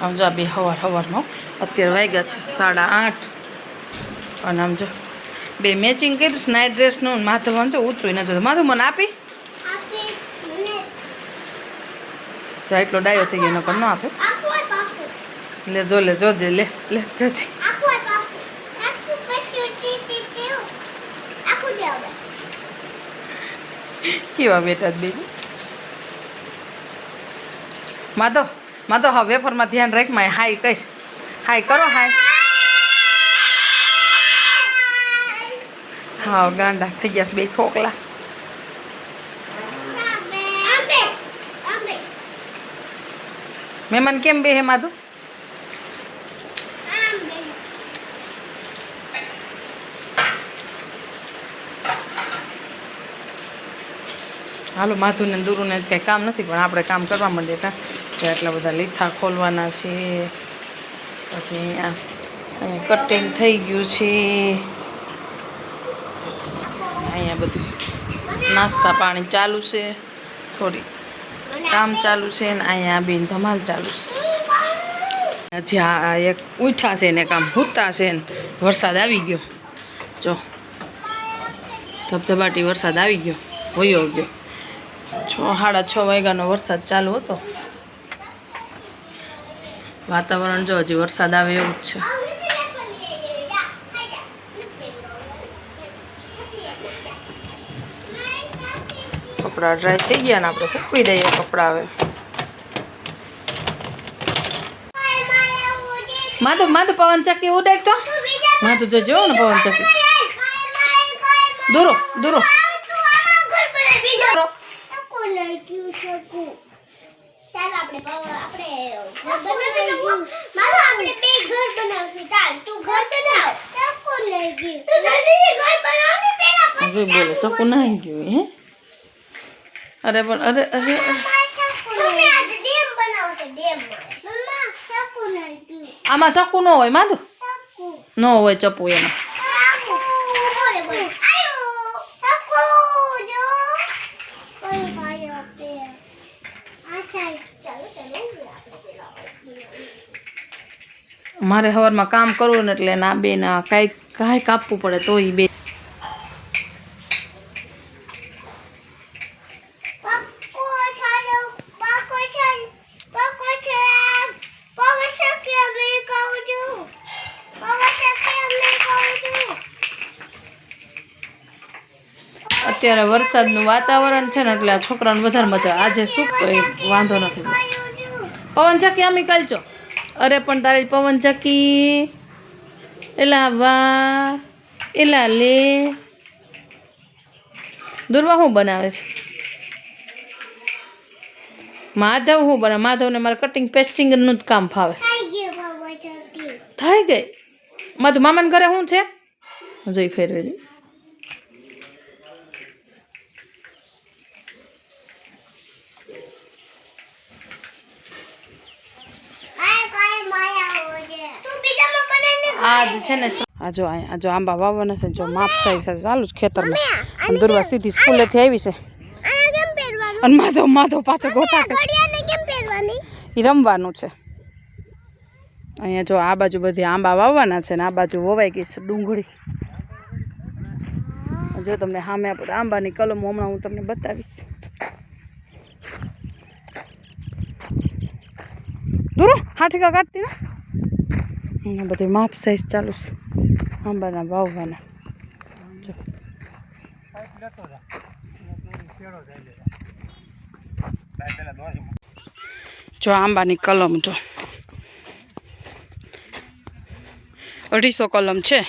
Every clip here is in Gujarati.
આમ જો આ બે હવાર હવારનો અત્યારે વાગ્યા છે સાડા આઠ. અને આમ જો બે મેચિંગ કર્યું છે નાઇટ ડ્રેસનું ને માથે આમ જો ઊંચું ન જોતું માથું મને આપીશ? જો એટલો ડાયો થઈ ગયો નકર ન આપે. લે જો લે જોજે લે લે જોજી. કેવા બેટા જ બીજું માધો તો હા વેફરમાં ધ્યાન રાખમાં હાય કહીશ. હાય કરો હાય. હા ગાંડા થઈ ગયા બે છોકલા. મહેમાન કેમ બે હે માધુ? હાલો માધુને દૂરુને કંઈ કામ નથી, પણ આપણે કામ કરવા માંડીએ કાં? તો આટલા બધા લીઠા ખોલવાના છે. પછી અહીંયા અહીંયા કટિંગ થઈ ગયું છે. અહીંયા બધું નાસ્તા પાણી ચાલુ છે. થોડી કામ ચાલુ છે ને અહીંયા બેન ધમાલ ચાલુ છે. આ એક ઉઠા છે ને કામ ભૂતા છે ને વરસાદ આવી ગયો. જો ધબધબાટી વરસાદ આવી ગયો, વયો ગયો. છ સાડા છ વાગ્યાનો વરસાદ ચાલુ હતો. વાતાવરણ જો હજી વરસાદ આવે એવું જ છે. કપડાં ડ્રાય થઈ ગયા ને આપણે સૂકવી દઈએ કપડાં હવે. માધુ માધુ પવન ચક્કી ઉડાડ તો માધુ જો ને પવન ચક્કી. દૂરો દૂરો ચાલ આપણે પ- આપણે ઘર બનાવીશું. માલો આપણે બે ઘર બનાવશું ચાલ તું ઘર બનાવ ચક્કુ લઈ ગયું તું જલ્દીથી ઘર બનાવ ને હવે બોલે ચક્કુ નાહી ગયું, હે? અરે, પણ અરે અરે આમાં ચકુ ન હોય માધુ ન હોય ચપુ એમાં. જો મારે સવારમાં કામ કરવું ને એટલે ના બે ના કાંઈ કાંઈ કાપવું પડે તો એ બે પક્કો ચાલો પક્કો ચાલ પક્કો ચાલ પક્કો શક્ય મેં કહું છું પક્કો શક્ય મેં કહું છું અત્યારે વરસાદનું વાતાવરણ છે ને એટલે આ છોકરાને વધારે મજા આજે શું તો વાંધો નથી. પવન ચક્કી અમી કાલચો અરે પણ તારે પવન ચક્કી એલા વા એલા લે. દુર્વા શું બનાવે છે? માધવ શું બને માધવને મારે કટિંગ પેસ્ટિંગનું જ કામ ફાવે. થઈ ગઈ. માધુ મામાને ઘરે શું છે? જોઈ ફેરવે છે આ કોઈ માયા હોજે તું બીજામાં બનાવીને આજ છે ને આ જો જો આંબા વાવવાના છે જો માપ સાઈ છે ચાલુ જ ખેતરમાં. દુર્વા સીધી સ્કૂલેથી આવી છે. અને માધવ માધવ પાછો ગોતા એ રમવાનું છે. અહીંયા જો આ બાજુ બધી આંબા વાવવાના છે ને આ બાજુ વવાઈ ગઈ છે ડુંગળી. જો તમને સામે આપણે આંબાની કલમ હમણાં હું તમને બતાવીશ. દૂર હાઠીકા કાઢતી ને. અહીંયા બધી માપ સાઈઝ ચાલુ છે આંબાના વાવવાના જો જો આંબાની કલમ જો અઢીસો કલમ છે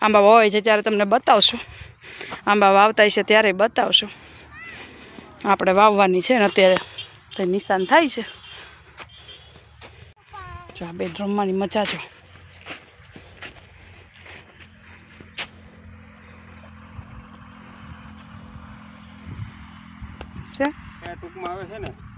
આંબા હોય છે ત્યારે તમને બતાવશું આંબા વાવતા છે ત્યારે બતાવશું આપણે વાવવાની છે ને અત્યારે નિશાન થાય છે જો આ બેડરૂમમાંની મજા જો છે? ટૂંકમાં આવે છે ને?